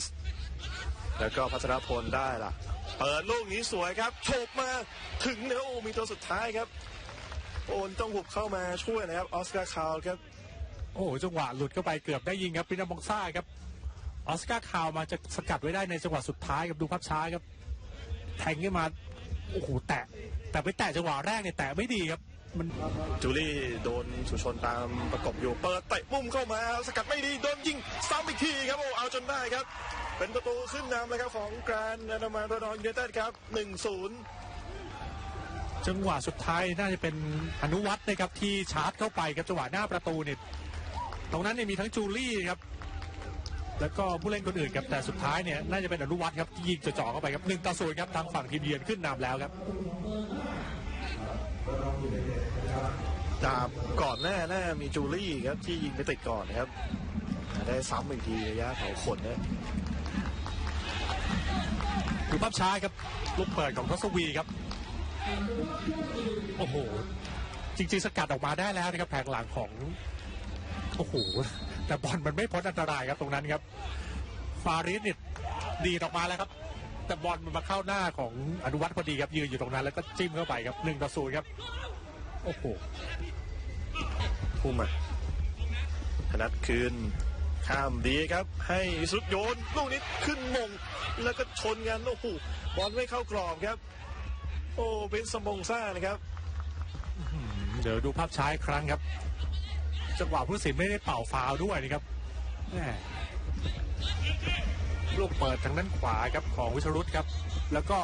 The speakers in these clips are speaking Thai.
ส แล้วก็พัชรพลได้ล่ะ เปิดลูกนี้สวยครับโฉบมาถึงแล้วโอ้มีตัวสุดท้ายครับ โอนต้องหุบเข้ามาช่วยนะครับออสการ์คาวครับ โอ้โหจังหวะหลุดเข้าไปเกือบได้ยิงครับปินาบองซ่าครับออสการ์คาวมาจะสกัดไว้ได้ในจังหวะสุดท้ายครับดูภาพช้าครับ แทงขึ้นมาโอ้โหแตะแต่ไปแตะจังหวะแรกเนี่ยแตะไม่ดีครับ มันจูลี่โดนสุชนตามประกบอยู่ เปิดเตะมุมเข้ามา สกัดไม่ดีโดนยิงซ้ำอีกทีครับโอ้เอาจนได้ครับ เป็นประตูขึ้นนำเลยครับของแกรนด์นามาระนองยูไนเต็ดครับ 1-0 จังหวะสุดท้ายน่าจะเป็นอนุวัฒน์นะครับที่ชาร์จเข้าไปครับจังหวะหน้าประตูเนี่ยตรงนั้นเนี่ยมีทั้งจูลี่ครับแล้วก็ผู้เล่นคนอื่นครับแต่สุดท้ายเนี่ยน่าจะเป็นอนุวัฒน์ครับที่ยิงจ่อๆเข้าไปครับหนึ่งต่อศูนย์ครับทางฝั่งทีมเยือนขึ้นนำแล้วครับ จากก่อนหน้าหน้ามีจูลี่ครับที่ยิงไปติดก่อนนะครับ ได้ซ้ำอีกทีระยะเผาขนนะดูภาพช้าครับ ลูกเปิดของทศวีครับ โอ้โห จริงๆ สกัดออกมาได้แล้วนะครับแผงหลังของ โอ้โห แต่บอลมันไม่พ้นอันตรายครับตรงนั้นครับ ฟาริสเนี่ยดีออกมาแล้วครับ แต่บอลมันมาเข้าหน้าของอนุวัฒน์พอดีครับยืนอยู่ตรงนั้นแล้วก็จิ้มเข้าไปครับหนึ่งต่อศูนย์ครับ โอ้โหพุ่มมาธนัดคืน ข้ามดีครับ ให้สุดโยนลูกนี้ขึ้นมง แล้วก็ชนกันโอ้โหบอลไม่เข้ากรอบครับ โอ้เป็นสมงซ่านะครับ เดี๋ยวดูภาพช้าอีกครั้งครับ จังหวะผู้ตัดสินไม่ได้เป่าฟาวล์ด้วยนะครับแหม่ ลูกเปิดทางด้านขวาครับของวิชรุตครับ แล้วก็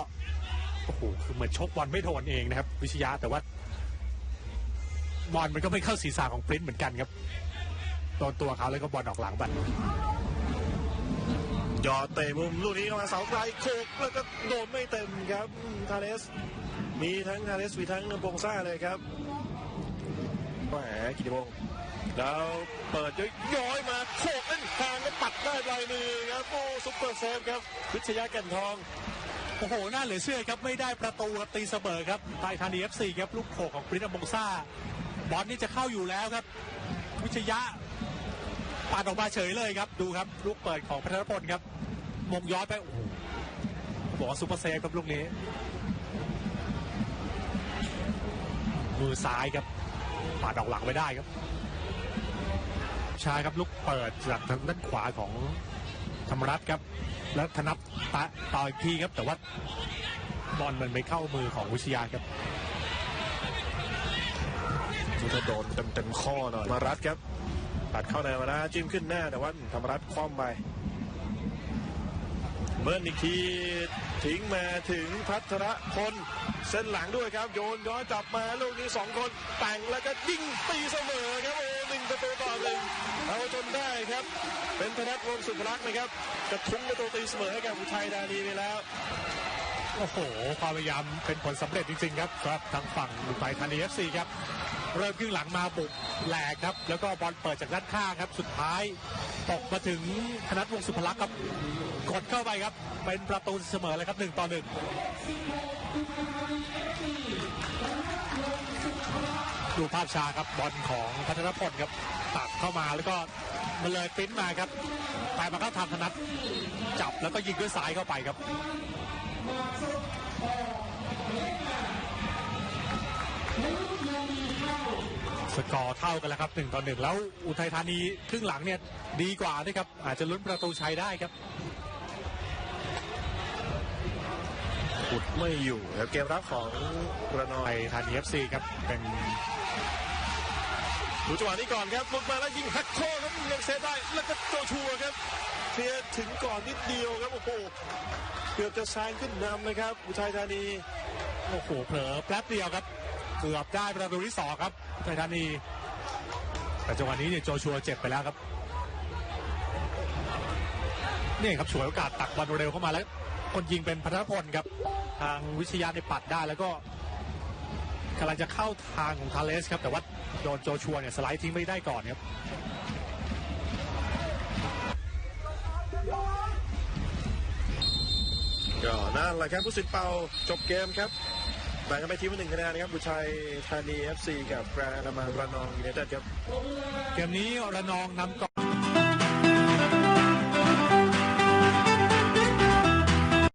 โอ้โหคือเหมือนชกบอลไม่โดนเองนะครับ วิชยาแต่ว่าบอลมันก็ไม่เข้าศีรษะของปริ้นเหมือนกันครับโดนตัวเขาแล้วก็บอลออกหลังบัตรยอดเตะมุมลูกนี้เข้ามาเสาไกลโคกแล้วก็โดนไม่เต็มครับอืมทาเลสมีทั้งทาเลสมีทั้งบงซ่าเลยครับแหมกิติพงศ์ แล้วเปิดย้อยมาโคกเล่นทางก็ปัดได้ปลายมือครับโอ้ซุปเปอร์เซฟครับวิชยาแก่นทองโอ้โห น่าเหลือเชื่อครับ ไม่ได้ประตูครับตีเสมอครับไทยธานีเอฟซีครับ ลูกโขกของปรินมงซ่าบอลนี่จะเข้าอยู่แล้วครับ วิชยะปาดออกมาเฉยเลยครับ ดูครับ ลูกเปิดของพัทรพลครับ มงย้อนไป โอ้โหบอกว่าซูเปอร์เซฟครับลูกนี้ มือซ้ายครับปาดออกหลังไม่ได้ครับ ชายครับลูกเปิดจากทางด้านขวาของธรรมรัตครับ แล้วธนับตะต่ออีกทีครับแต่ว่าบอลมันไปเข้ามือของวิชยาครับนี่ถ้าโดนเต็มๆข้อหน่อยมารัดครับปัดเข้าในมานะจิ้มขึ้นหน้าแต่ว่าธรรมรัฐคว่ำไปเบิ้ลอีกทีทิ้งมาถึงพัทรพลเส้นหลังด้วยครับ โยนย้อนจับมาลูกนี้สองคนแต่งแล้วก็ยิงตีเสมอครับโอ้ ประตูต่อหนึ่งเอาจนได้ครับ เป็นธนัทวงสุภลักษณ์นะครับกระทุ้งประตูตีเสมอให้กับอุทัยธานีไปแล้วโอ้โหความพยายามเป็นผลสำเร็จจริงๆครับสำหรับทางฝั่งอุทัยธานีเอฟซีครับเริ่มครึ่งหลังมาบุกแหลกครับ แล้วก็บอลเปิดจากด้านข้างครับสุดท้ายตกมาถึงธนัทวงสุภลักษณ์ครับกดเข้าไปครับ เป็นประตูเสมอเลยครับหนึ่งต่อหนึ่ง ดูภาพช้าครับบอลของพัทรพลครับตัดเข้ามาแล้วก็มันเลยปิ้นมาครับไปมาเข้าทางธนัทจับแล้วก็ยิงด้วยซ้ายเข้าไปครับสกอร์เท่ากันแล้วครับหนึ่งต่อหนึ่งแล้วอุทัยธานีครึ่งหลังเนี่ยดีกว่าด้วยครับอาจจะลุ้นประตูชัยได้ครับ อุดไม่อยู่ครับเกมรับของระนองไทยธานีเอฟซีครับเป็นดูจังหวะนี้ก่อนครับหลุดมาแล้วยิงหักโค้งครับยังเซฟได้แล้วก็โจชัวครับเคลียร์ถึงก่อนนิดเดียวครับโอ้โหเกือบจะแซงขึ้นนำนะครับอุทัยธานีโอ้โหเผลอแป๊บเดียวครับ เกือบได้ประตูที่สองครับอุทัยธานี แต่จังหวะนี้เนี่ยโจชัวเจ็บไปแล้วครับนี่ครับฉวยโอกาสตักบอลเร็วเข้ามาแล้ว คนยิงเป็นพัทรพลครับ ทางวิชยาในปัดได้แล้วก็กำลังจะเข้าทางของทาเลสครับ แต่ว่าโดนโจชัวเนี่ยสไลด์ทิ้งไม่ได้ก่อนครับ ก็นั่นแหละครับผู้สิทธิ์เป่าจบเกมครับแบ่งกันไปทีมละหนึ่งคะแนนนะครับบุชัยธานี FC กับแกรนด์นามาระนองยูไนเต็ดครับ เกมนี้ระนองนำก่อน